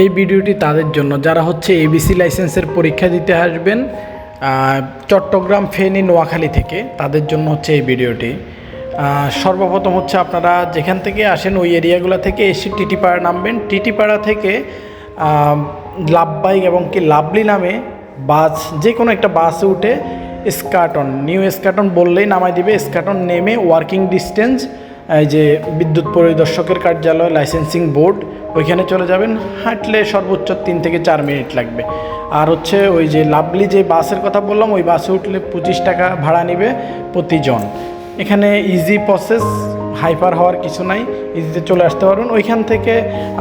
এই ভিডিওটি তাদের জন্য। যারা হচ্ছে এবিসি লাইসেন্সের পরীক্ষা দিতে আসবেন চট্টগ্রাম ফেনী নোয়াখালী থেকে, তাদের জন্য হচ্ছে এই ভিডিওটি। সর্বপ্রথম হচ্ছে আপনারা যেখান থেকে আসেন ওই এরিয়াগুলো থেকে এসে টিটিপাড়া নামবেন। টিটিপাড়া থেকে লাভবাইক এবং কি লাভলি নামে বাস যে কোনো একটা বাসে উঠে স্কাটন নিউ স্কাটন বললেই নামাই দিবে। স্কাটন নেমে ওয়ার্কিং ডিস্টেন্স, এই যে বিদ্যুৎ পরিদর্শকের কার্যালয় লাইসেন্সিং বোর্ড ওইখানে চলে যাবেন, হাঁটলে সর্বোচ্চ তিন থেকে চার মিনিট লাগবে। আর হচ্ছে ওই যে লাভলি যে বাসের কথা বললাম, ওই বাসে উঠলে পঁচিশ টাকা ভাড়া নেবে প্রতিজন। এখানে ইজি প্রসেস হাইপার হওয়ার কিছু নাই ইজিতে চলে আসতে পারবেন। ওইখান থেকে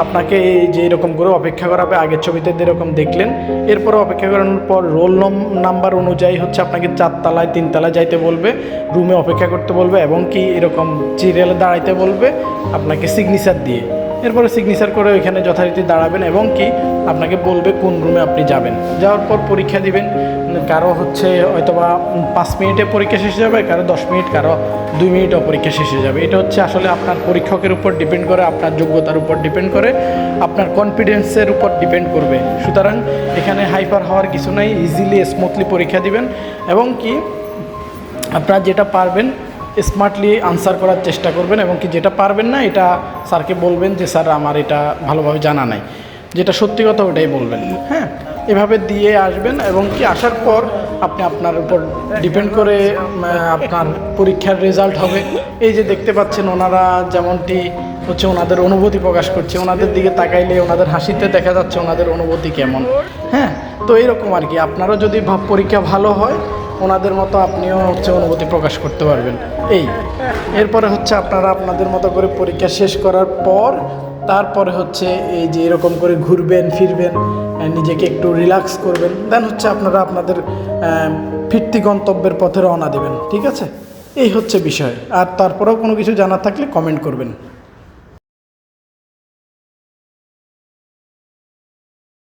আপনাকে এই যে এরকম করে অপেক্ষা করাবে, আগের ছবিতে যেরকম দেখলেন। এরপর অপেক্ষা করানোর পর রোল নাম্বার অনুযায়ী হচ্ছে আপনাকে চারতলায়, তিনতলায় যাইতে বলবে রুমে অপেক্ষা করতে বলবে এবং কি এরকম চিরিয়ালে দাঁড়াইতে বলবে আপনাকে সিগনেচার দিয়ে। এরপরে সিগনেচার করে ওইখানে যথারীতি দাঁড়াবেন এবং কি আপনাকে বলবে কোন রুমে আপনি যাবেন। যাওয়ার পর পরীক্ষা দিবেন, কারও হচ্ছে হয়তোবা পাঁচ মিনিটে পরীক্ষা শেষ যাবে, কারও দশ মিনিট, কারও দুই মিনিটও পরীক্ষা শেষ যাবে। এটা হচ্ছে আসলে আপনার পরীক্ষকের উপর ডিপেন্ড করে, আপনার যোগ্যতার উপর ডিপেন্ড করে, আপনার কনফিডেন্সের উপর ডিপেন্ড করবে। সুতরাং এখানে হাইপার হওয়ার কিছু নাই ইজিলি স্মুথলি পরীক্ষা দিবেন এবং কি আপনার যেটা পারবেন স্মার্টলি আনসার করার চেষ্টা করবেন এবং কি যেটা পারবেন না, এটা স্যারকে বলবেন যে, স্যার, আমার এটা ভালোভাবে জানা নাই। যেটা সত্যি কথা, ওটাই বলবেন। হ্যাঁ? এভাবে দিয়ে আসবেন এবং কি আসার পর আপনি আপনার উপর ডিপেন্ড করে আপনার পরীক্ষার রেজাল্ট হবে। এই যে দেখতে পাচ্ছেন, ওনারা যেমনটি হচ্ছে ওনাদের অনুভূতি প্রকাশ করছে, ওনাদের দিকে তাকাইলে ওনাদের হাসিতে দেখা যাচ্ছে ওনাদের অনুভূতি কেমন। হ্যাঁ? তো এরকম আর কি। আপনারও যদি পরীক্ষা ভালো হয় ওনাদের মতো আপনিও হচ্ছে অনুভূতি প্রকাশ করতে পারবেন। এই, এরপরে হচ্ছে আপনারা আপনাদের মতো করে পরীক্ষা শেষ করার পর, তারপরে হচ্ছে এই যে এরকম করে ঘুরবেন, ফিরবেন নিজেকে একটু রিল্যাক্স করবেন দেন হচ্ছে আপনারা আপনাদের ফিরতি গন্তব্যের পথে রওনা দেবেন, ঠিক আছে? এই হচ্ছে বিষয়। আর তারপরেও কোনো কিছু জানার থাকলে কমেন্ট করবেন।